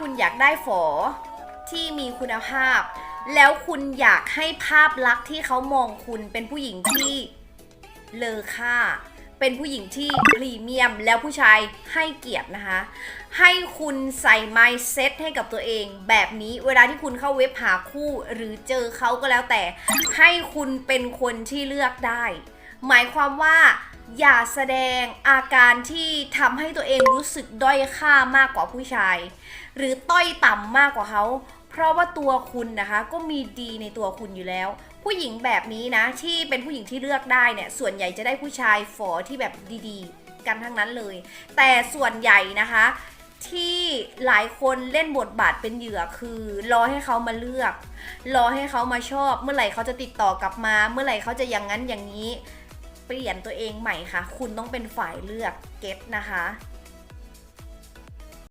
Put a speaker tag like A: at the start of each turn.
A: คุณอยากได้ฝอที่มีคุณภาพ แล้วคุณอยากให้ภาพลักษณ์ที่เขามองคุณเป็นผู้หญิงที่เลอค่า เป็นผู้หญิงที่พรีเมียม แล้วผู้ชายให้เกียรตินะคะ ให้คุณใส่ mindset ให้กับตัวเอง แบบนี้เวลาที่คุณเข้าเว็บหาคู่หรือเจอเขาก็แล้วแต่ ให้คุณเป็นคนที่เลือกได้ หมายความว่า อย่าแสดงอาการที่ทำให้ตัวเองรู้สึกด้อยค่ามากกว่าผู้ชาย หรือต้อยต่ำมากกว่าเขา เพราะว่าตัวคุณนะคะก็มีดีในตัวคุณอยู่แล้ว ผู้หญิงแบบนี้นะที่เป็นผู้หญิงที่เลือกได้เนี่ยส่วนใหญ่จะได้ผู้ชายฝอที่แบบดีๆ กันทั้งนั้นเลย แต่ส่วนใหญ่นะคะที่หลายคนเล่นบทบาทเป็นเหยื่อคือ รอให้เขามาเลือก รอให้เขามาชอบ เมื่อไหร่เขาจะติดต่อกลับมา เมื่อไหร่เขาจะอย่างนั้นอย่างนี้ เปลี่ยนตัวเองใหม่ค่ะ คุณต้องเป็นฝ่ายเลือกเก็ตนะคะ